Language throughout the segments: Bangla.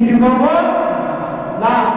করব না।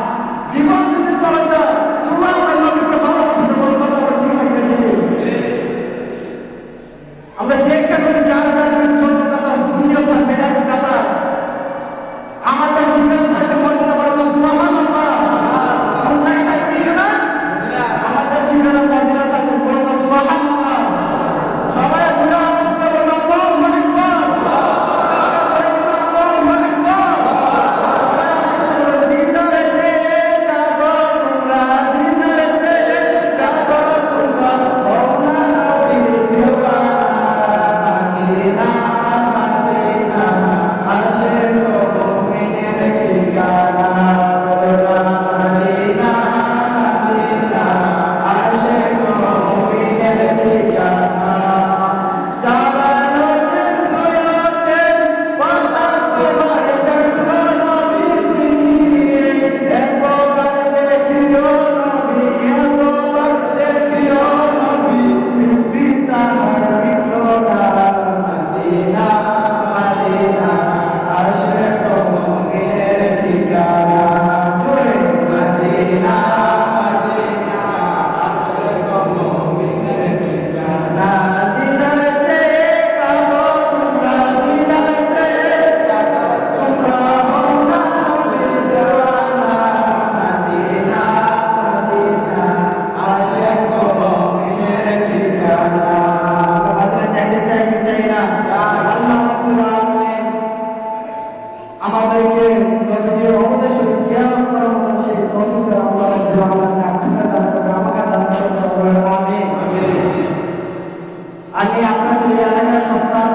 আমি আপনাদের এলাকার সন্তান